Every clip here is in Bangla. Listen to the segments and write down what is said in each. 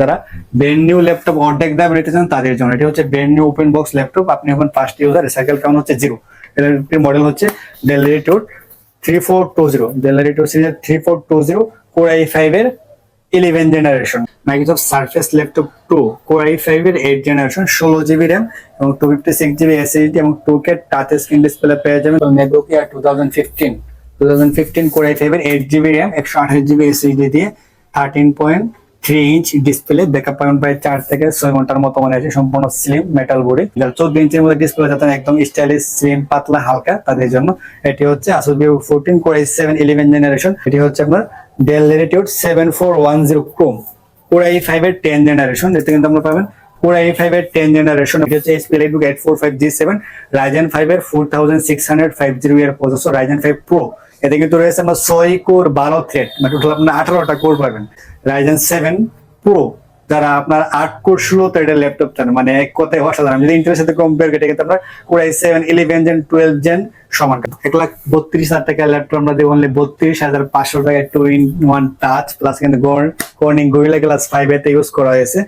যারা ব্র্যান্ড নিউ ল্যাপটপ অর্ধেক দাম নিতে চান তাদের জন্য। এটি হচ্ছে brand new open box laptop আপনি এখন ফার্স্ট ইউজার সাইকেল কাউন্ট হচ্ছে জিরো এর মডেল হচ্ছে Dell রেটোর three four two zero Dell রেটোর series three four two zero Core i five এর eleven generation Microsoft Surface laptop two Core i five এর এইট জেনারেশন ষোলো জিবি র্যাম এবং two fifty six GB SSD এবং two K touch screen display পেয়ে যাবেন। Air two thousand fifteen two thousand fifteen Core i five এর এইট জিবি র্যাম একশো আঠাশ জিবি এসএসডি দিয়ে thirteen point three inch display backup পাবেন প্রায় চার থেকে ছয় ঘণ্টার মতো মানে আছে, সম্পূর্ণ স্লিম মেটাল বডি চোদ্দ ইঞ্চের মধ্যে ডিসপ্লে যাতে একদম স্টাইলিশ স্লিম পাতলা, হালকা, তাদের জন্য এটি হচ্ছে Asus Vivo fourteen Core seven eleven generation এটি হচ্ছে আপনার Dell Latitude seven four one zero Chrome Core i five এর টেন জেনারেশন এতে কিন্তু আমরা পাবেন। কোর আই ফাইভ এর টেন জেনারেশন এটি হচ্ছে HP eight four five G seven Ryzen five এর four thousand six hundred five zero এর প্রসেসর রাইজেন ফাইভ প্রো এতে কিন্তু রয়েছে ছয় কোর বারো থ্রেড মানে টোটাল আপনার আঠারোটা কোর পাবেন। রাইজেন সেভেন প্রো যারা আপনার আট কোর ষোলো থ্রেডের ল্যাপটপ চান মানে এক কথায় অসাধারণ যদি ইন্টারের সাথে কম্পেয়ার করে কিন্তু আপনার Core i seven eleven gen twelve gen সমান। এক লাখ বত্রিশ হাজার টাকার ল্যাপটপ আমরা দেবো অনলি বত্রিশ হাজার পাঁচশো টাকা two in one touch plus কিন্তু কর্নিং গরিলা ক্লাস ফাইভ এতে ইউজ করা হয়েছে।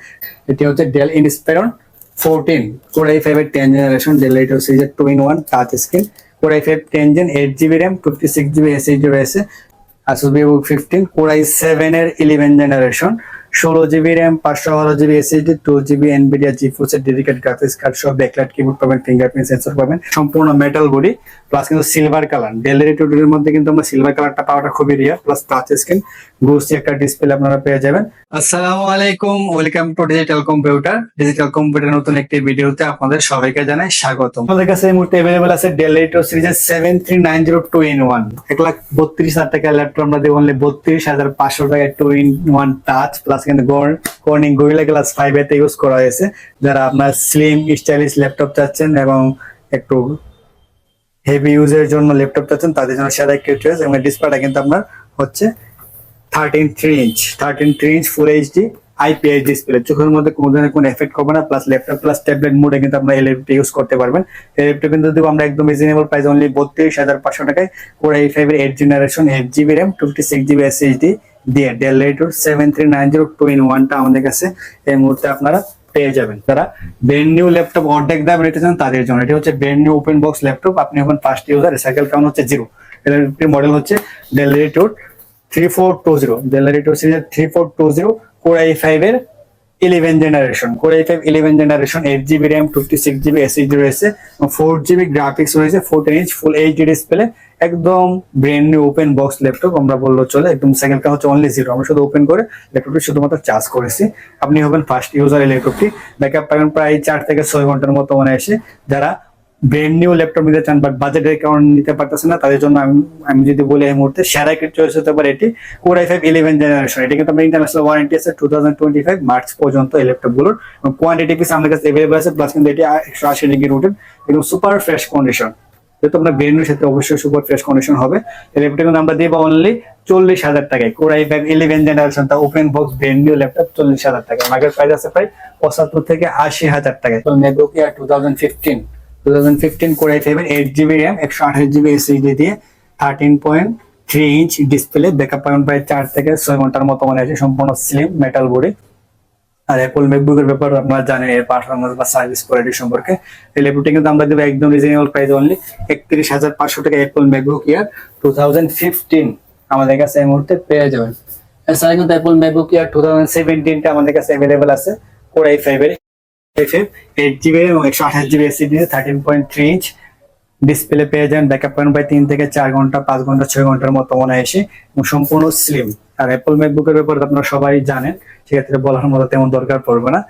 এটি হচ্ছে Dell Inspiron fourteen Core i five এর টেন জেনারেশন ডেল এইট সিরিজের two in one touch screen Core i five ten gen eight GB RAM fifty six GB SSD রয়েছে। Asus Vivo fifteen Core i seven এর ইলেভেন জেনারেশন ষোলো জিবি র্যাম, পাঁচশো বারো GB SSD two GB Nvidia G Force এর ডেডিকেট গ্রাফিক্স কার্ড সহ ব্যাকলাইট কিবোর্ড পাবেন ফিঙ্গারপ্রিন্ট সেন্সর পাবেন, সম্পূর্ণ মেটাল বডি প্লাস কিন্তু সিলভার কালার ডেলিভারি টুডের মধ্যে কিন্তু আমরা সিলভার কালারটা পাওয়াটা খুবই rare plus touch screen glossy একটা ডিসপ্লে আপনারা পেয়ে যাবেন। আসসালামু আলাইকুম welcome to digital computer digital computer নতুন একটি ভিডিওতে আপনাদের সবাইকে জানাই স্বাগত আমাদের কাছে এই মুহূর্তে অ্যাভেলেবল আছে ডেল এইটো সিরিজের seven three nine zero two in one এক লাখ বত্রিশ হাজার টাকার ল্যাপটপ আমরা দেবো অনলি বত্রিশ হাজার পাঁচশো টাকা two in one touch plus কিন্তু কর্নিং গরিলা গ্লাস ফাইভ এতে ইউজ করা হয়েছে। যারা আপনার স্লিম স্টাইলিশ ল্যাপটপ চাচ্ছেন এবং একটু হেভি ইউজের জন্য ল্যাপটপ চাচ্ছেন, তাদের জন্য সেরা একটি চয়েস এবং ডিসপ্লেটা কিন্তু আপনার হচ্ছে thirteen three inch thirteen three inch full HD IPS display চোখের মধ্যে কোনো ধরনের কোনো এফেক্ট করবে না প্লাস ল্যাপটপ প্লাস ট্যাবলেট মোডে কিন্তু আপনার এলএফটি ইউজ করতে পারবেন। এলএফটি কিন্তু দেবো আমরা একদম রিজনেবল প্রাইস অনলি বত্রিশ হাজার পাঁচশো টাকায় কোর এই ফাইভের eight generation eight GB RAM fifty six GB SSD দিয়ে Dell রেটোর seven three nine zero two ওয়ানটা আমাদের কাছে এই মুহূর্তে আপনারা পেয়ে যাবেন। তারা ব্র্যান্ড নিউ ল্যাপটপ অর্ধেক দাম নিতে চান তাদের জন্য। এটি হচ্ছে brand new open box laptop আপনি এখন ফার্স্ট ইউজার সাইকেল কাউন্ট হচ্ছে জিরো এর মডেল হচ্ছে Dell রেটোর three four two zero Dell রেটোর সিরিজের three four two zero Core i five এর eleven generation Core i five eleven generation eight GB RAM fifty six GB SSD রয়েছে ফোর জিবি গ্রাফিক্স রয়েছে fourteen inch full HD display একদম brand new open box laptop আমরা বলল চলে, একদম সেকেন্ডটা হচ্ছে অনলি জিরো আমরা শুধু ওপেন করে ল্যাপটপটি শুধুমাত্র চার্জ করেছি। আপনি হবেন ফার্স্ট ইউজার এই ল্যাপটপটি ব্যাকআপ পাবেন প্রায় চার থেকে ছয় ঘণ্টার মতো মানে এসে যারা ব্র্যান্ড নিউ ল্যাপটপ নিতে চান বাট বাজেটের কারণে নিতে পারতেছে না, তাদের জন্য আমি আমি যদি বলি এই মুহূর্তে সেরা একটি চয়েস হতে পারে এটি Core i five eleven generation এটি কিন্তু আমরা ইন্টারন্যাশনাল ওয়ারেন্টি আছে two thousand twenty five March পর্যন্ত এই ল্যাপটপগুলোর কোয়ান্টিটি পিস আমাদের কাছে এভেলেবল আছে প্লাস কিন্তু এটি একশো আশি ডিগ্রি রুটেড একদম সুপার ফ্রেশ কন্ডিশন যেহেতু আপনার ব্র্যান্ডের সাথে অবশ্যই সুপার ফ্রেশ কন্ডিশন হবে। এই ল্যাপটপ কিন্তু আমরা দেবো অনলি চল্লিশ হাজার টাকায়। Core i five eleven generation তা open box brand new laptop চল্লিশ হাজার টাকা মার্কেট প্রাইস আছে প্রায় পঁচাত্তর থেকে আশি হাজার টাকায়। ইয়ার টু থাউজেন্ড ফিফটিন ফাইভের চার থেকে ছয় ঘণ্টার মতো মানে স্লিম মেটাল আর আপনারা জানেন এর বা সার্ভিস কোয়ালিটি সম্পর্কে। কিন্তু আমরা দেবো একদম রিজনেবল প্রাইস অনলি একত্রিশ হাজার পাঁচশো টাকা Apple MacBook Air two thousand fifteen আমাদের কাছে এই মুহূর্তে পেয়ে যাবেন। এছাড়া কিন্তু Apple MacBook Air two thousand সেভেন্টিনটা আমাদের কাছে অ্যাভেলেবেল আছে ফোর আই ফাইভের এফএফ এইট জিবি এবং একশো আঠাশ GB thirteen point three inch display পেয়ে যাবেন ব্যাকআপ পয়েন্ট প্রায় তিন থেকে চার ঘণ্টা, পাঁচ ঘণ্টা, ছয় ঘণ্টার মতো মনে এসে সম্পূর্ণ স্লিম আর অ্যাপল ম্যাকবুকের ব্যাপারে আপনারা সবাই জানেন, সেক্ষেত্রে বলার মতো তেমন দরকার পড়বে না।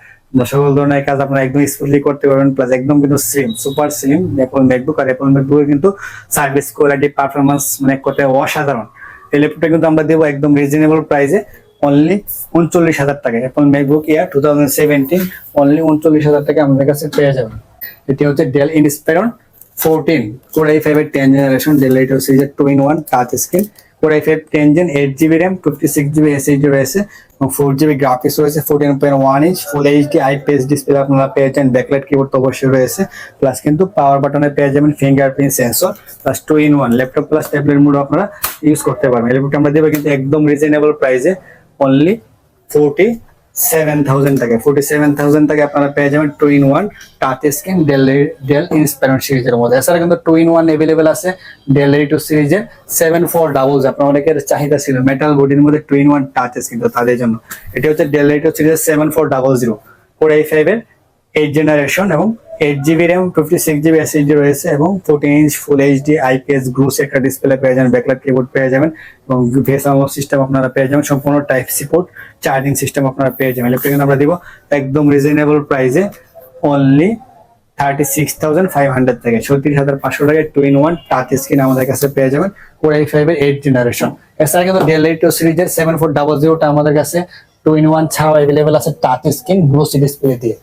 সকল ধরনের কাজ আপনারা একদম স্মুথলি করতে পারবেন প্লাস একদম কিন্তু slim super slim Apple MacBook আর অ্যাপল ম্যাকবুকের কিন্তু সার্ভিস কোয়ালিটি পারফরমেন্স মানে কোথায় অসাধারণ। এই ল্যাপটপটা কিন্তু আমরা দেবো একদম রিজনেবল প্রাইসে অনলি উনচল্লিশ হাজার টাকা। Apple MacBook Air two thousand seventeen only উনচল্লিশ হাজার টাকা আমাদের কাছে পেয়ে যাবেন। এটি হচ্ছে ডেল ইনস্পায়রন ফোরটিন কোর ফাইভের টেন জেনারেশন ডেল এইট সিরিজের two in one touch screen Core i five ten gen eight GB RAM fifty six GB SSD রয়েছে, এবং ফোর জিবি গ্রাফিক্স রয়েছে fourteen point one inch full HD IPS display আপনারা পেয়েছেন ব্যাকলাইট কিবোর্ড তো অবশ্যই রয়েছে প্লাস কিন্তু পাওয়ার বাটনে পেয়ে যাবেন fingerprint sensor plus two in one laptop plus tablet mode আপনারা ইউজ করতে পারবেন। ল্যাপটপটা আমরা দেবো কিন্তু একদম রিজনেবল প্রাইসে অনলি ফোরটি সেভেন থাউজেন্ড টাকা। ফোর্টি সেভেন থাউজেন্ড টাকা আপনারা পেয়ে যাবেন two in one touch screen Dell Dell Inspiron সিরিজের মধ্যে। এছাড়া কিন্তু টু ইন ওয়ান এভেলেবেল আছে ডেল টু সিরিজের সেভেন ফোর ডাবলস আপনার অনেকের চাহিদা ছিল মেটাল বডির মধ্যে two in one touch screen তো তাদের জন্য। এটি হচ্ছে ডেল টু সিরিজের seven four double zero four i ফাইভের এইট জেনারেশন এবং eight GB RAM fifty six GB SSD রয়েছে এবং fourteen inch full HD IPS glossy একটা ডিসপ্লে পেয়ে যাবেন ব্যাকলাইট কিবোর্ড পেয়ে যাবেন এবং ভেসাম সিস্টেম আপনারা পেয়ে যাবেন, সম্পূর্ণ টাইপ সিপোর্ট চার্জিং সিস্টেম আপনারা পেয়ে যাবেন। ইলেকট্রিক আমরা দিব, একদম রিজনেবল প্রাইসে only thirty six thousand five hundred থেকে, ছত্রিশ হাজার পাঁচশো টাকায় two in one touch screen আমাদের কাছে পেয়ে যাবেন কোর আই ফাইভের এইট জেনারেশন এছাড়া কিন্তু ডেল এইট সিরিজের সেভেন ফোর ডাবল জিরোটা আমাদের কাছে টু ইন ওয়ান ছাড়াও অ্যাভেলেবেল আছে টাচ স্ক্রিন গ্লোসি ডিসপ্লে দিয়ে।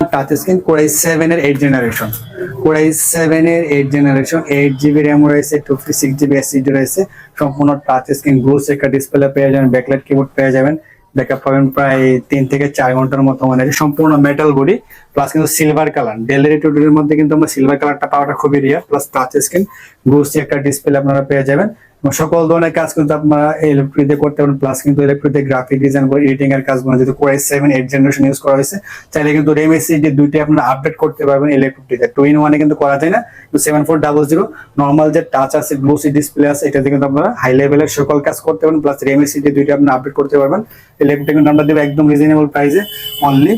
Touch screen core i seven এর eight generation core i seven এর eight generation eight GB RAM রয়েছে two fifty six GB SSD রয়েছে। সম্পূর্ণ টাচ স্ক্রিন গ্লোস একটা ডিসপ্লে পেয়ে যাবেন ব্যাকলাইট কিবোর্ড পেয়ে যাবেন। ব্যাকআপ পাবেন প্রায় তিন থেকে চার ঘণ্টার মতো মানে সম্পূর্ণ মেটাল বডি প্লাস কিন্তু সিলভার কালার ডেলিভারি টুডের মধ্যে কিন্তু আমরা সিলভার কালারটা পাওয়াটা খুবই rare plus touch screen glossy একটা ডিসপ্লে আপনারা পেয়ে যাবেন। সকল ধরনের কাজ কিন্তু আপনারা ইলেকট্রিতে করতে পারেন প্লাস কিন্তু ইলেকট্রিতে গ্রাফিক ডিজাইন করে এডিটিং এর কাজগুলো যেহেতু Core i seven eight generation use করা হয়েছে, চাইলে কিন্তু রেম যে দুইটাই আপনারা আপডেট করতে পারবেন ইলেকট্রিতে টু ইন ওয়ানে কিন্তু করা যায় না seven four double zero normal যে টাচ আছে গ্লোসি ডিসপ্লে আছে, এটাতে কিন্তু আপনারা হাই লেভেলের সকল কাজ করতে পারবেন প্লাস রেম যে দুইটা আপনারা আপডেট করতে পারবেন ইলেকট্রিক কিন্তু আমরা দেবো একদম রিজনেবল প্রাইসে অনলি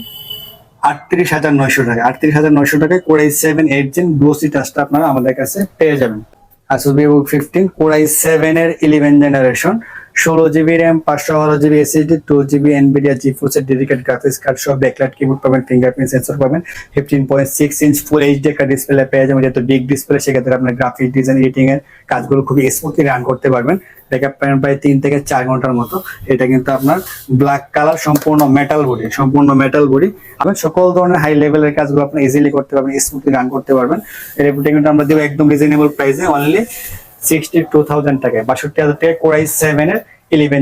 আটত্রিশ হাজার নয়শো টাকা। আটত্রিশ হাজার নয়শো টাকায় Core i seven eight gen glossy টাচটা আপনারা আমাদের কাছে পেয়ে যাবেন। Asus Vivo fifteen Core i seven এর ইলেভেন জেনারেশন ষোলো জিবি র্যাম, পাঁচশো বারো GB SSD two GB Nvidia G ফোর্সের ডেডিকেট গ্রাফিক্স কার্ড সহ ব্যাকলাইট কিবোর্ড পাবেন ফিঙ্গারপ্রিন্ট সেন্সর পাবেন fifteen point six inch full HD একটা ডিসপ্লে পেয়ে যাবেন, যেহেতু বিগ ডিসপ্লে সেক্ষেত্রে আপনার গ্রাফিক ডিজাইন এডিটিং এর কাজগুলো খুবই স্মুথলি রান করতে পারবেন। ব্যাকআপ পাবেন প্রায় তিন থেকে চার ঘণ্টার মতো। এটা কিন্তু আপনার ব্ল্যাক কালার সম্পূর্ণ মেটাল বডি সম্পূর্ণ মেটাল বডি আপনি সকল ধরনের হাই লেভেলের কাজগুলো আপনি ইজিলি করতে পারবেন স্মুথলি রান করতে পারবেন। এর কিন্তু আমরা দেবো একদম রিজনেবল প্রাইসে অনলি বাষট্টি হাজার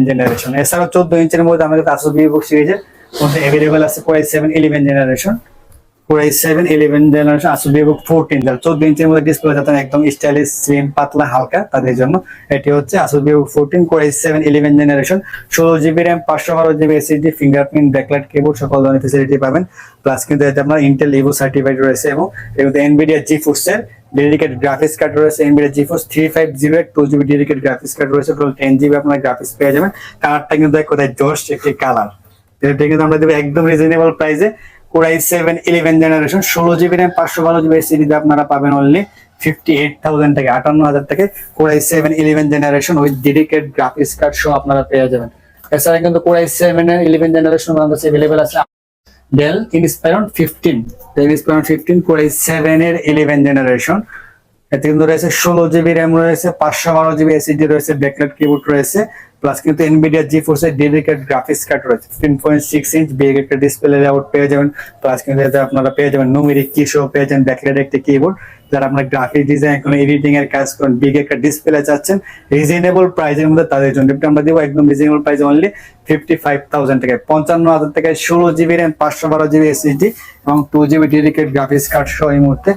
জেনারেশন চোদ্দ ইঞ্চের মধ্যে চোদ্দ মধ্যে একদম স্টাইলিশ পাতলা, হালকা তাদের জন্য। এটি হচ্ছে সেভেন জেনারেশন ষোলো জিবি র্যাম পাঁচশো বারো GB SSD fingerprint backlight keyboard সকল ধরনের ফেসিলিটি পাবেন। প্লাস কিন্তু এতে আপনার ইন্টেল ইভো সার্টিফাইড রয়েছে এবং এনভিডিয়া জি ফোর্সের ডেডিকেট গ্রাফিক্স কার্ড রয়েছে Nvidia GeForce three five zero eight two GB dedicate graphics card রয়েছে টোটাল টেন জিবি আপনার গ্রাফিক্স পেয়ে যাবেন। কালারটা কিন্তু কথায় জোশ একটি কালার এটা কিন্তু আমরা দেবো একদম রিজনেবল প্রাইসে Core i seven eleven generation ষোলো জিবি র্যাম পাঁচশো বারো জিবি এসিডিতে আপনারা পাবেন অনলি ফিফটি এইট থাউজেন্ড থেকে, আটান্ন হাজার থেকে Core i seven eleven generation with dedicate graphics card সহ আপনারা পেয়ে যাবেন। এছাড়া কিন্তু কোরাই সেভেন ইলেভেন জেনারেশন আমাদের কাছে অ্যাভেলেবেল আছে। Dell Inspiron fifteen Dell Inspiron fifteen Core i seven এর ইলেভেন জেনারেশন এতে কিন্তু রয়েছে ষোলো জিবি র্যাম রয়েছে, পাঁচশো বারো জিবি এসএসডি রয়েছে ব্যাকলাইট কিবোর্ড রয়েছে প্লাস কিন্তু এনভিডিয়া জি ফোর্সের ডেডিকেট গ্রাফিক্স কার্ড রয়েছে। Fifteen point six inch big একটা ডিসপ্লে লেআউট পেয়ে যাবেন প্লাস কিন্তু এতে আপনারা পেয়ে যাবেন নুমেরিক কি শো পেয়ে যাবেন ব্যাকলাইট একটা কিবোর্ড যারা আপনার গ্রাফিক ডিজাইন কোনো এডিটিং এর কাজ করেন বিগ একটা ডিসপ্লে চাচ্ছেন রিজনেবল প্রাইসের মধ্যে তাদের জন্য। আমরা দেবো একদম reasonable price only fifty five thousand টাকায়। পঞ্চান্ন হাজার টাকায় ষোলো জিবি র্যাম পাঁচশো বারো জিবি এসএসডি এবং two GB dedicate graphics card সহ এই মুহূর্তে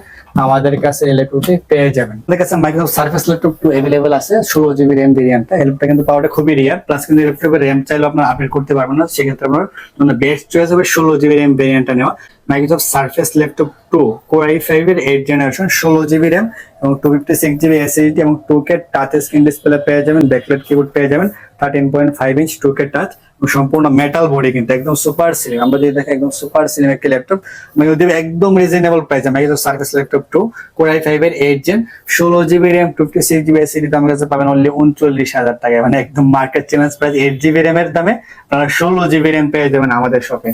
আমাদের কাছে ল্যাপটপটি পেয়ে যাবেন। আমাদের কাছে Microsoft Surface laptop two available আছে, ষোলো জিবি র্যাম ভেরিয়েন্টটা এই ল্যাপটপটা কিন্তু পাওয়াটা খুবই রিয়ার প্লাস কিন্তু ল্যাপটপের র্যাম চাইলে আপনার আপডেট করতে পারবেন না, সেক্ষেত্রে আপনার জন্য বেস্ট চয়েস হবে ষোলো জিবি র্যাম ভেরিয়েন্টটা নেওয়া। Microsoft Surface laptop two core i এর এইট জেনারেশন ষোলো জিবি র্যাম এবং two fifty six GB SSD এবং two K touch screen display পেয়ে যাবেন ব্যাকলাইট কিবোর্ড পেয়ে যাবেন thirteen point five inch two touch সম্পূর্ণ মেটাল বডি কিন্তু, একদম সুপার সিলিম আমরা যদি দেখি একদম সুপার সিলিম একটি ল্যাপটপ আমি যদি একদম reasonable price Microsoft Surface laptop two core i five এর এইট জেন ষোলো GB RAM fifty six GB SSD আমার কাছে পাবেন অনলি উনচল্লিশ হাজার টাকা মানে একদম market challenge price eight GB RAM এর দামে আপনারা ষোলো জিবি র্যাম পেয়ে যাবেন আমাদের শপে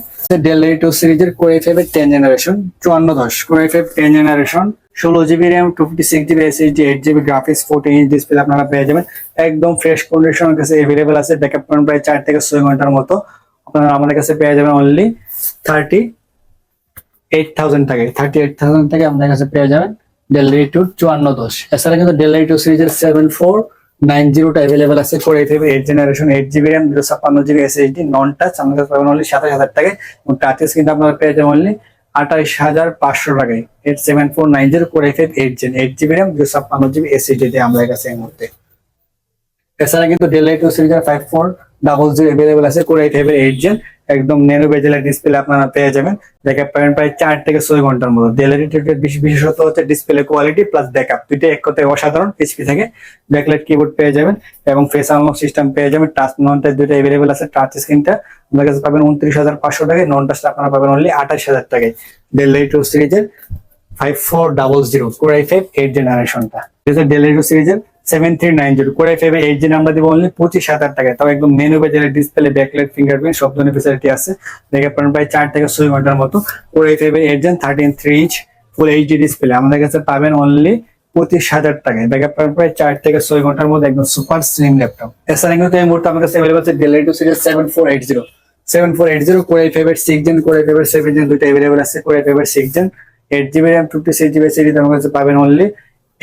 ডেল টু সিরিজের কোর আই ফাইভ এর টেন জেনারেশন চুয়ান্ন দশ। কোর ফাইভ টেন জেনারেশন ষোলো GB RAM two fifty six GB SSD eight GB graphics fourteen inch display আপনারা পেয়ে যাবেন। একদম ফ্রেশ কন্ডিশন কাছে এভেলেবেল আছে ব্যাকআপ পয়েন্ট প্রায় চার থেকে ছয় ঘণ্টার মতো। আপনারা আমাদের কাছে পেয়ে যাবেন অনলি থার্টি এইট থাউজেন্ড টাকায়। থার্টি এইট থাউজেন্ড টাকা আমাদের কাছে পেয়ে যাবেন ডেলিভারি টু চুয়ান্ন দশ। এছাড়া কিন্তু ডেলিভারি টু সিরিজের সেভেন ফোর নাইন জিরোটা অ্যাভেলেবেল আছে। Four eight eight generation eight GB RAM দুশো ছাপ্পান্ন জিবি এসএসডি নন টাচ আমাদের কাছে পাবেন অনলি সাতাশ হাজার টাকায়। এবং টাচেস কিন্তু আপনারা পেয়ে যাবেন অনলি আঠাইশ হাজার পাঁচশো টাকায়। Eight seven four nine zero four eight eight gen eight GB RAM দুশো ছাপ্পান্ন জিবি দিয়ে আমাদের কাছে এই মুহূর্তে। এছাড়া কিন্তু ডেল এইট সিরিজের five four double zero available আছে কোর এইট এইট জেন একদম ন্যানো বেজেলের ডিসপ্লে আপনারা পেয়ে যাবেন। ব্যাকআপ পাবেন প্রায় চার থেকে ছয় ঘণ্টার মতো। বিশেষত হচ্ছে ডিসপ্লে কোয়ালিটি প্লাস ব্যাকআপ দুইটা এক কথায় অসাধারণ এইচপি থেকে। ব্যাকলাইট কিবোর্ড পেয়ে যাবেন এবং ফেস আনলক সিস্টেম পেয়ে যাবেন। টাচ নন টাচ দুইটা অ্যাভেলেবেল আছে টাচ স্ক্রিনটা আপনার কাছে পাবেন উনত্রিশ হাজার পাঁচশো টাকায়। নন টাচটা আপনারা পাবেন অনলি আঠাশ হাজার টাকায়। ডেল টু সিরিজের five four double zero core i five eight জেনারেশনটা Dell two. সিরিজের seven three nine zero core i five eight gen আমরা দিব পঁচিশ হাজার টাকায় তাও একদম মেনু বেজারের ডিসপ্লে ব্যাকলাইট ফিঙ্গারপ্রিন্ট সব প্রায় চার থেকে ছয় ঘণ্টার মতো five eight gen thirteen three inch full HD display আমাদের কাছে পাবেন অনলি পঁচিশ হাজার টাকায়। ব্যাকআপ প্রায় চার থেকে ছয় ঘণ্টার মধ্যে একদম সুপার স্লিম ল্যাপটপ এছাড়া কিন্তু এই মুহূর্তে রেডিটো series seven four eight zero seven four eight zero core i five six gen core i five seven দুটো অ্যাভেলেবল আছে। Core i five six gen eight GB RAM fifty GB series আমার কাছে পাবেন অনলি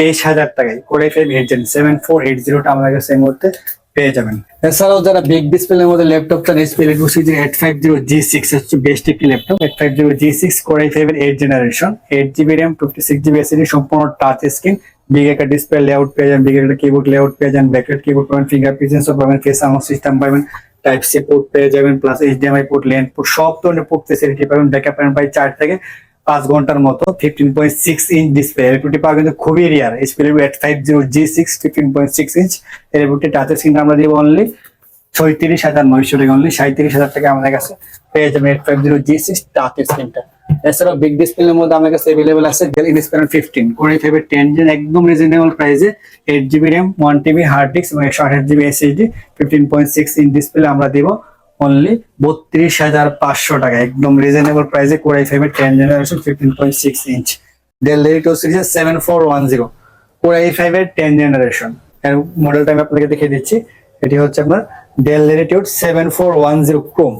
তেইশ হাজার টাকায় core i five eight seven four eight জিরোটা আমাদের কাছে এই মুহূর্তে পেয়ে যাবেন। এছাড়াও যারা বিগ ডিসপ্লের মধ্যে ল্যাপটপ চান HP Letu eight five zero G six হচ্ছে বেস্ট একটি laptop eight five zero G six core i five এর eight generation eight GB RAM fifty six GB SSD সম্পূর্ণ টাচ স্ক্রিন বিগ একটা ডিসপ্লে লেআউট পেয়ে যান বিগ একটা কিবোর্ড লেআউট পেয়ে যান ব্যাকলাইট কিবোর্ড পাবেন ফিঙ্গার প্রিজেন্স পাবেন ফেস আনলক সিস্টেম পাবেন টাইপ সি পোর্ট পেয়ে যাবেন plus HDMI port length port সব ধরনের পোর্ট ফেসিলিটি পাবেন ব্যাকআপ পাবেন প্রায় চার থেকে পাঁচ ঘণ্টার মতো fifteen point six inch display LPT পাওয়া কিন্তু খুবই rare HP eight five zero G six fifteen point six inch LPT টাচের screen আমরা দিব অনলি ছয়ত্রিশ হাজার নয়শো টাকা অনলি সাঁত্রিশ হাজার টাকা আমাদের কাছে পেয়ে যাবেন eight five zero G six টাচের স্ক্রিনটা এছাড়াও বিগ ডিসপ্লের মধ্যে আমাদের কাছে অ্যাভেলেবল আছে ডেল ইনস্পিরার ফিফটিন কোরে ফাইভের টেন জেন একদম রিজনেবল প্রাইসে eight GB RAM one TB hard disk এবং একশো আঠাশ GB SSD fifteen point six inch display আমরা দিব। অনলি বত্রিশ হাজার পাঁচশো টাকা। একদম রিজনেবল প্রাইসে কোরাই ফাইভের ten generation fifteen point six inch Dell লেরিটো সিরিজের seven four one zero ten generation এর মডেলটা আমি আপনাকে দেখিয়ে দিচ্ছি। এটি হচ্ছে আপনার Dell Latitude seven four one zero Chrome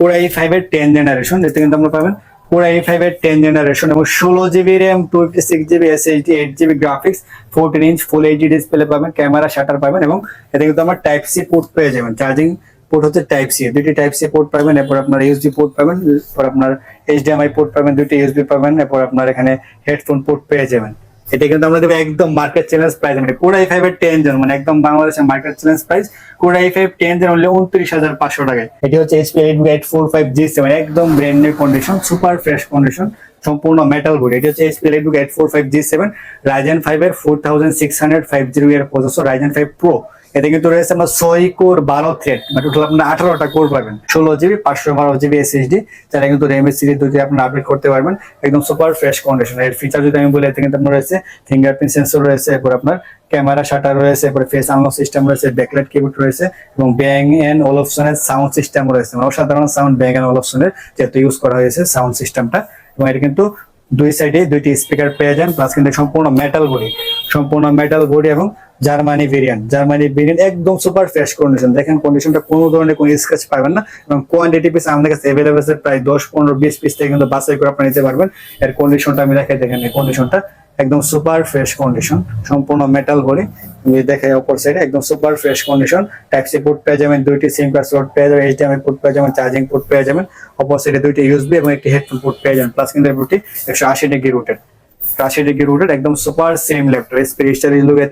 core i ফাইভের টেন জেনারেশন এতে কিন্তু আমরা পাবেন কোরাই ফাইভের টেন জেনারেশন এবং ষোলো GB RAM two fifty six GB SSD eight GB graphics fourteen inch full HD display পাবেন ক্যামেরা শাটার পাবেন এবং এতে কিন্তু আমার টাইপ সি পোর্ট পেয়ে যাবেন। চার্জিং পোর্ট হচ্ছে টাইপ সি দুইটি টাইপ সি পোর্ট পাবেন, এরপর আপনার ইউএসবি পোর্ট পাবেন, এরপর আপনার এইচডিএমআই পোর্ট পাবেন, দুইটি ইউএসবি পাবেন, এরপর আপনার এখানে হেডফোন পোর্ট পেয়ে যাবেন। এটা কিন্তু আমরা দেবো একদম মার্কেট চ্যালেঞ্জ প্রাইস মানে কোড়াই ফাইভ এর টেন জন মানে একদম বাংলাদেশের market challenge price core i five ten gen হলে উনত্রিশ হাজার পাঁচশো টাকায়। এটি হচ্ছে HP eight eight four five G seven একদম brand new condition super fresh condition সম্পূর্ণ মেটাল বোর্ড এটি হচ্ছে HP eight eight four five G seven Ryzen five এর four thousand six hundred five zero এর প্রসেসর রাইজেন ফাইভ প্রো এতে কিন্তু রয়েছে আপনার ছয় কোর বারো থ্রেড মানে টোটাল আপনার আঠারোটা কোর পাবেন। ষোলো জিবি পাঁচশো বারো জিবি এসএসডি যারা কিন্তু র্যাম সিরিজ দুটি আপনি আপডেট করতে পারবেন। একদম সুপার ফ্রেশ কন্ডিশন এর ফিচার যদি আমি বলি, এতে কিন্তু আপনার রয়েছে ফিঙ্গারপ্রিন্ট সেন্সর রয়েছে, এরপর আপনার ক্যামেরা শাটার রয়েছে, এরপর ফেস আনলক সিস্টেম রয়েছে ব্যাকলাইট কিবোর্ড রয়েছে, এবং ব্যাং এন্ড অলপশনের সাউন্ড সিস্টেম রয়েছে। মানে অসাধারণ সাউন্ড ব্যাং এন্ড অলপশনের যেহেতু ইউজ করা হয়েছে সাউন্ড সিস্টেমটা এবং এটা কিন্তু দুই সাইডে দুইটি স্পিকার পেয়ে যান প্লাস কিন্তু সম্পূর্ণ মেটাল বডি সম্পূর্ণ মেটাল বডি এবং জার্মানি ভেরিয়েন্ট জার্মানি ভেরিয়েন্ট একদম সুপার ফ্রেশ কন্ডিশন দেখেন কন্ডিশনটা কোনো ধরনের কোনো স্ক্র্যাচ পাবেন না এবং কোয়ান্টিটি পিস আমাদের কাছে অ্যাভেলেবল আছে প্রায় দশ, পনেরো, বিশ পিস থেকে কিন্তু বাছাই করে আপনি নিতে পারবেন। এর কন্ডিশনটা আমি দেখাই, দেখেন এই কন্ডিশনটা একদম সুপার ফ্রেশ কন্ডিশন সম্পূর্ণ মেটাল বডি। দেখাই অপর সাইডে একদম super fresh condition taxi port পেয়ে যাবেন, দুইটি সিম কার্ড স্লট পেয়ে যাবেন এইচডিএমআই পোর্ট পেয়ে যাবেন চার্জিং পোর্ট পেয়ে যাবেন। অপর সাইডে দুইটি ইউএসবি এবং একটি হেডফোন পোর্ট পেয়ে যাবেন প্লাস কিন্তু একশো আশি ডিগ্রি রুটেড রুটেড একদম super laptop SP register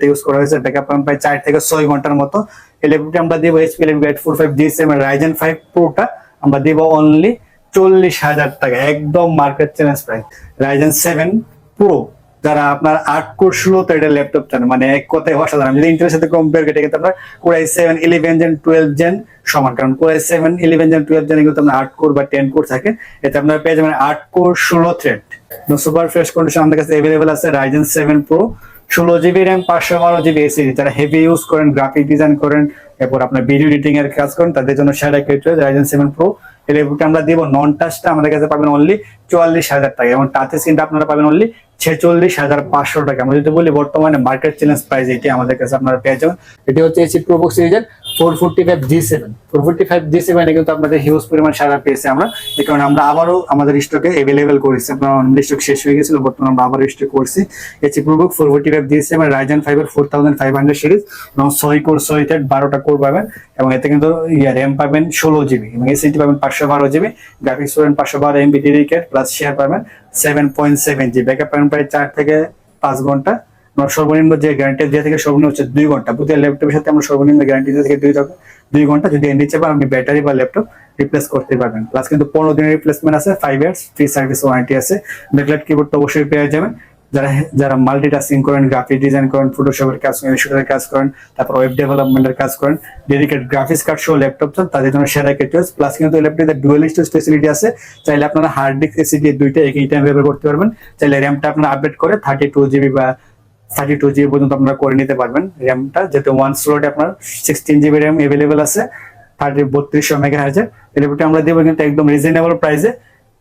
use করা হয়েছে ব্যাকআপ চার থেকে ছয় ঘণ্টার মতো। এই ল্যাপটপটি আমরা দিব SP level eight four five Ryzen five প্রোটা আমরা দিব অনলি চল্লিশ হাজার টাকা, একদম market price Ryzen seven pro যারা আপনার আট কোর ষোলোতে এটা ল্যাপটপ চান মানে এক কথায় অসাধারণ। যদি ইন্টারের সাথে কম্পেয়ার করে কিন্তু আপনার core i seven eleven gen twelve gen সমান। কারণ core i seven eleven gen twelve জেনে কিন্তু আপনার আট কোর বা টেন কোর থাকে। এতে আপনার পেয়ে যাবেন আট কোর ষোলো থ্রেড সুপার ফ্রেশ কন্ডিশন আমাদের কাছে অ্যাভেলেবেল আছে রাইজেন সেভেন প্রো ষোলো জিবি র্যাম পাঁচশো বারো জিবি এসি যারা হেভি ইউজ করেন গ্রাফিক ডিজাইন করেন, এরপর আপনার ভিডিও এডিটিং এর কাজ করেন, তাদের জন্য সেরা কেটে রাইজেন সেভেন প্রো এই ল্যাপটপটা আমরা দিব নন টাচটা আমাদের কাছে পাবেন অনলি চুয়াল্লিশ হাজার টাকা। এবং টাচ স্ক্রিনটা আপনারা পাবেন অনলি ছেচল্লিশ হাজার পাঁচশো টাকা। আমরা যদি বলি বর্তমানে মার্কেট চ্যালেঞ্জ প্রাইস এটি আমাদের কাছে আপনারা পেয়ে যাবেন। এটি হচ্ছে এসি প্রোবক্স সিরিজের four forty five G seven four five G কিন্তু হিউজ পরিমাণ সারা পেয়েছে আমরা। কারণে আমরা আবারও আমাদের অ্যাভেলেবেল করেছি। শেষ হয়ে গেছিল আমরা আবারও করছি। Four five G seven four thousand five hundred series core বারোটা কোর পাবেন। এবং এতে কিন্তু পাবেন ষোলো জিবি এবং পাবেন পাঁচশো বারো জিবি গ্রাফিক্স পাবেন পাঁচশো বারো এমবি ডেডিকেট প্লাস শেয়ার পাবেন সেভেন পয়েন্ট সেভেন জি প্রায় চার থেকে পাঁচ ঘণ্টা আমরা সর্বনিম্ন যে গ্যারান্টি দিয়ে থেকে সর্বনিম্ন হচ্ছে দুই ঘণ্টা। প্রতি ল্যাপটপের সাথে আমরা সর্বনিম্ন গ্যারান্টি দিয়ে থেকে দুই দুই ঘণ্টা যদি নিচে পান আপনি ব্যাটারি বা ল্যাপটপ রিপ্লেস করতে পারবেন। প্লাস কিন্তু পনেরো দিনের রিপ্লেসমেন্ট আছে five years free service warranty আছে। ব্যাকলাইট কিবোর্ড তো অবশ্যই পেয়ে যাবেন। যারা যারা মাল্টিটাস্কিং করেন গ্রাফিক ডিজাইন করেন ফটোশপের কাজ করেন ইলিস্ট্রেটরের কাজ করেন, তারপর ওয়েব ডেভেলপমেন্টের কাজ করেন ডেডিকেট গ্রাফিক্স কার্ড সহ ল্যাপটপ চান, তাদের জন্য সেরা একটা চয়েস প্লাস কিন্তু এই ল্যাপটপে ডুয়েল স্টোরেজ ফেসিলিটি আছে। চাইলে আপনারা হার্ড ডিস্ক এসিডি দুইটা একই টাইম ব্যবহার করতে পারবেন। চাইলে র্যামটা আপনারা আপডেট করে থার্টি টু জিবি বা থার্টি টু জিবি পর্যন্ত আপনারা করে নিতে পারবেন র্যামটা যেহেতু ওয়ান স্লোটে আপনার সিক্সটিন জিবি র্যাম এভেলেবেল আছে থার্টি বত্রিশশো মেগা হাজার এই আমরা দেবো কিন্তু একদম রিজনেবল প্রাইসে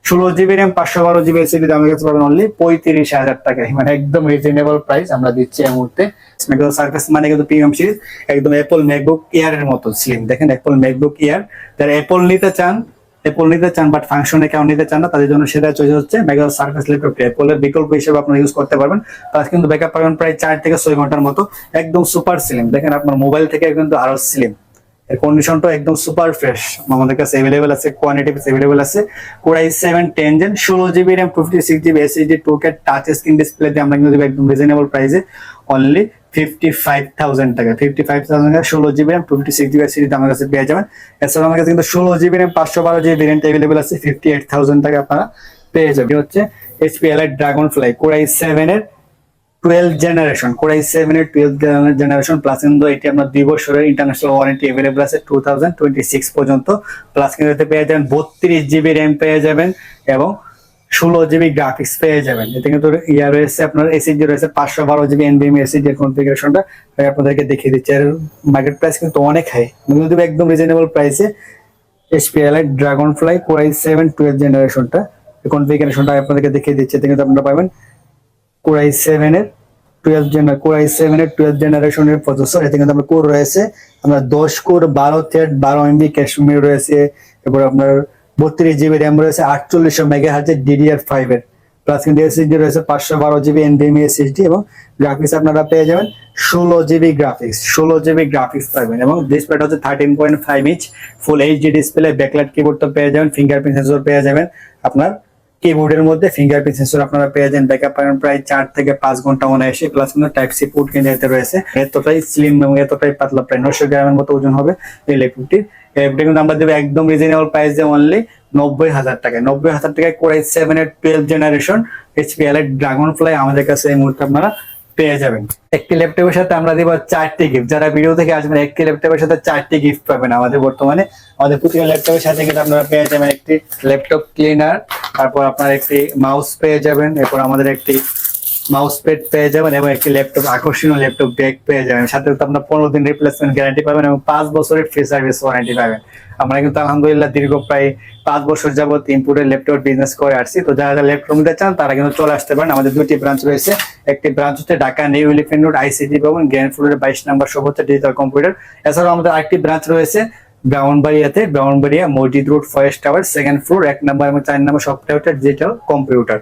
ষোলো জিবি র্যাম পাঁচশো বারো জিবি এসিডি দামের কাছে পাবেন অনলি পঁয়ত্রিশ হাজার টাকায়। মানে একদম রিজনেবল প্রাইস আমরা দিচ্ছি এই মুহূর্তে। মাইক্রোসফট সার্ফেস মানে কিন্তু প্রিমিয়াম সিরিজ একদম অ্যাপল ম্যাকবুক এয়ার এর মতো স্লিম দেখেন অ্যাপল ম্যাকবুক ইয়ার যারা অ্যাপল নিতে চান অ্যাপল নিতে চান বাট ফাংশনে কেউ নিতে চান না, তাদের জন্য সেটা চয়েস হচ্ছে মাইক্রোসফট সার্ফেস ল্যাপটপটি অ্যাপলের বিকল্প হিসেবে আপনারা ইউজ করতে পারবেন। প্লাস কিন্তু ব্যাকআপ পাবেন প্রায় চার থেকে ছয় ঘণ্টার মতো। একদম সুপার স্লিম দেখেন আপনার মোবাইল থেকে কিন্তু আরও স্লিম এর কন্ডিশনটা একদম সুপার ফ্রেশ আমাদের কাছে অ্যাভেলেবেল আছে কোয়ান্টিটি অ্যাভেলেবেল আছে। Core i seven ten gen ষোলো GB RAM fifty six GB SSD two K touch screen display দিয়ে আমরা কিন্তু একদম রিজনেবল প্রাইসে অনলি ফিফটি ফাইভ থাউজেন্ড টাকা। ফিফটি ফাইভ থাউজেন্ড ষোলো জিবি ফিফটি সিক্স আমার কাছে পেয়ে যাবেন। এছাড়াও আমার কাছে কিন্তু ষোলো জিবি র্যাম পাঁচশো বারো জিবি অ্যাভেলেবেল আছে। ফিফটি এইট থাউজেন্ড আপনারা পেয়ে যাবেন। হচ্ছে Dragon Fly core i twelve generation core i generation plus এটি আপনার ইন্টারন্যাশনাল ওয়ারেন্টি অ্যাভেলেবল আছে টু থাউজেন্ড টোয়েন্টি সিক্স পর্যন্ত। প্লাস পেয়ে যাবেন বত্রিশ জিবি র্যাম পেয়ে যাবেন এবং ষোলো জিবি গ্রাফিক্স পেয়ে যাবেন। এতে কিন্তু ইয়া রয়েছে, আপনার এসিডি রয়েছে, পাঁচশো বারো জিবি এনবিএম এসিডি কনফিগারেশনটা আমি আপনাদেরকে দেখিয়ে দিচ্ছি। আর মার্কেট প্রাইস কিন্তু অনেক হাই কিন্তু একদম রিজনেবল প্রাইসে SPL dragon fly core i seven twelve জেনারেশনটা কনফিগারেশনটা আপনাদেরকে দেখিয়ে দিচ্ছি। এতে কিন্তু আপনারা পাবেন কোরাই সেভেনের টুয়েলভ জেনার কোরাই সেভেনের টুয়েলভ জেনারেশনের প্রসেসর এতে কিন্তু আপনার কোর রয়েছে, আপনার দশ কোর বারো থেট বারো এমবি ক্যাশমির রয়েছে। এরপর আপনার বত্রিশ জিবি র্যাম রয়েছে আটচল্লিশশো মেগা হার্জের ডিডিআর ফাইভ এর। প্লাস কিন্তু এসএসডি রয়েছে, পাঁচশো বারো জিবি এনভিএমই এসএসডি এবং গ্রাফিক্স আপনারা পেয়ে যাবেন ষোলো জিবি গ্রাফিক্স ষোলো জিবি গ্রাফিক্স পাবেন এবং ডিসপ্লেটা হচ্ছে thirteen point five inch full HD display backlight keyboard তো পেয়ে যাবেন ফিঙ্গারপ্রিন্ট সেন্সর পেয়ে যাবেন, আপনার কিবোর্ডের মধ্যে ফিঙ্গারপ্রিন্ট সেন্সর আপনারা পেয়ে যান। ব্যাকআপ পাবেন প্রায় চার থেকে পাঁচ ঘণ্টা মনে এসে প্লাস কিন্তু টাইপ সি পোর্ট কিন্তু এতে রয়েছে। এতটাই স্লিম এবং এতটাই পাতলা প্রায় নশো গ্রামের মতো ওজন হবে এই ল্যাপটপটির ল্যাপটপ কিন্তু আমরা দেবো একদম রিজনেবল প্রাইস অনলি নব্বই হাজার টাকায় নব্বই হাজার টাকায় কোরাই সেভেন এর টুয়েলভ জেনারেশন এইচপিএল এর ড্রাগন ফ্লাই আমাদের কাছে এই মুহূর্তে আপনারা পেয়ে যাবেন। একটি ল্যাপটপের সাথে আমরা দিব চারটি গিফট যারা ভিডিও থেকে আসবেন, একটি ল্যাপটপের সাথে চারটি গিফট পাবেন আমাদের বর্তমানে। আমাদের প্রতিটা ল্যাপটপের সাথে কিন্তু আপনারা পেয়ে যাবেন একটি ল্যাপটপ ক্লিনার তারপর আপনার একটি মাউস পেয়ে যাবেন, এরপর আমাদের একটি মাউস প্যাড পেয়ে যাবেন এবং একটি ল্যাপটপ আকর্ষণীয় ল্যাপটপ ব্যাগ পেয়ে যাবেন। সাথে তো আপনার পনেরো দিন রিপ্লেসমেন্ট গ্যারান্টি পাবেন এবং পাঁচ বছরের ফ্রি সার্ভিস ওয়ারেন্টি পাবেন। আমরা কিন্তু আলহামদুলিল্লাহ দীর্ঘ প্রায় পাঁচ বছর যাবত ইম্পোর্টের ল্যাপটপ বিজনেস করে আসছি। তো যারা যারা ল্যাপটপ নিতে চান, তারা কিন্তু চলে আসতে পারেন। আমাদের দুটি ব্রাঞ্চ রয়েছে। একটি ব্রাঞ্চ হচ্ছে Dhaka New Elephant Road ICT ভবন গ্র্যান্ড ফ্লোরের বাইশ নাম্বার হচ্ছে ডিজিটাল কম্পিউটার এছাড়াও আমাদের আরেকটি ব্রাঞ্চ রয়েছে ব্রাউনবাড়িয়াতে ব্রাহ্মণবাড়িয়া মসজিদ Road, Forest Tower second floor এক নাম্বার এবং চার নাম্বার সবটা যেটা কম্পিউটার